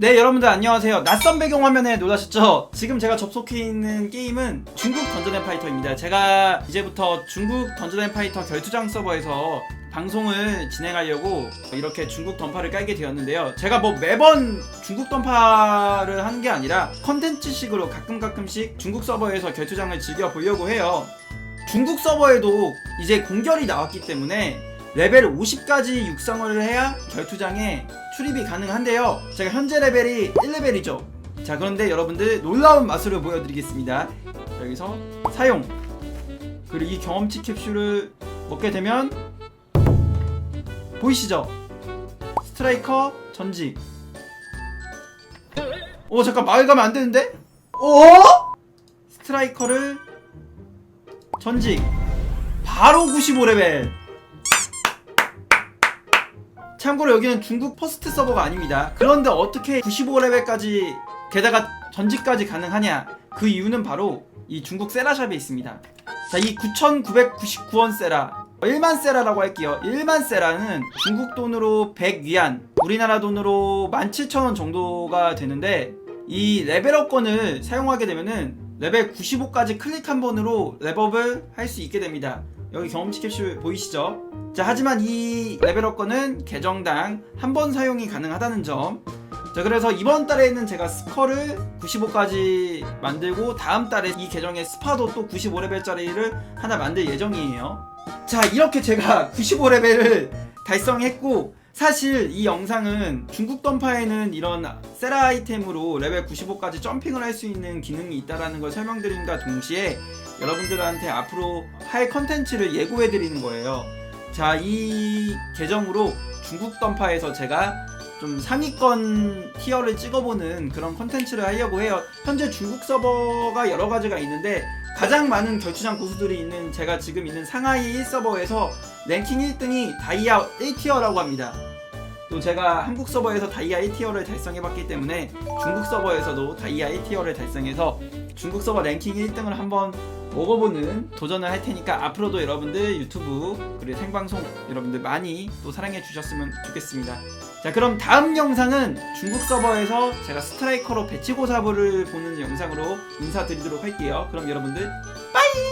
네 여러분들 안녕하세요. 낯선 배경 화면에 놀라셨죠? 지금 제가 접속해 있는 게임은 중국 던전앤파이터입니다. 제가 이제부터 중국 던전앤파이터 결투장 서버에서 방송을 진행하려고 이렇게 중국 던파를 깔게 되었는데요. 제가 뭐 매번 중국 던파를 하는 게 아니라 컨텐츠식으로 가끔 가끔씩 중국 서버에서 결투장을 즐겨 보려고 해요. 중국 서버에도 이제 공결이 나왔기 때문에 레벨 50까지 육성을 해야 결투장에 출입이 가능한데요. 제가 현재 레벨이 1레벨이죠. 자, 그런데 여러분들 놀라운 마술을 보여드리겠습니다. 여기서 사용. 그리고 이 경험치 캡슐을 먹게 되면 보이시죠? 스트라이커 전직. 오, 잠깐 마을 가면 안 되는데? 오! 스트라이커를 전직. 바로 95레벨. 참고로 여기는 중국 퍼스트 서버가 아닙니다. 그런데 어떻게 95레벨까지 게다가 전직까지 가능하냐? 그 이유는 바로 이 중국 세라샵에 있습니다. 자, 이 9,999원 세라. 1만 세라라고 할게요. 1만 세라는 중국 돈으로 100위안, 우리나라 돈으로 17,000원 정도가 되는데 이 레벨업권을 사용하게 되면은 레벨 95까지 클릭 한 번으로 랩업을 할 수 있게 됩니다. 여기 경험치 캡슐 보이시죠? 자, 하지만 이 레벨업권은 계정당 한 번 사용이 가능하다는 점. 자, 그래서 이번 달에는 제가 스커를 95까지 만들고 다음 달에 이 계정의 스파도 또 95레벨짜리를 하나 만들 예정이에요. 자, 이렇게 제가 95레벨을 달성했고 사실 이 영상은 중국 던파에는 이런 세라 아이템으로 레벨 95까지 점핑을 할 수 있는 기능이 있다라는 걸 설명드림과 동시에 여러분들한테 앞으로 할 컨텐츠를 예고해 드리는 거예요. 자, 이 계정으로 중국 던파에서 제가 좀 상위권 티어를 찍어보는 그런 컨텐츠를 하려고 해요. 현재 중국 서버가 여러 가지가 있는데 가장 많은 결투장 고수들이 있는 제가 지금 있는 상하이 1서버에서 랭킹 1등이 다이아 1티어라고 합니다. 또 제가 한국 서버에서 다이아 1티어를 달성해봤기 때문에 중국 서버에서도 다이아 1티어를 달성해서 중국 서버 랭킹 1등을 한번 먹어보는 도전을 할 테니까 앞으로도 여러분들 유튜브 그리고 생방송 여러분들 많이 또 사랑해 주셨으면 좋겠습니다. 자 그럼 다음 영상은 중국 서버에서 제가 스트라이커로 배치고사부를 보는 영상으로 인사드리도록 할게요. 그럼 여러분들 빠이!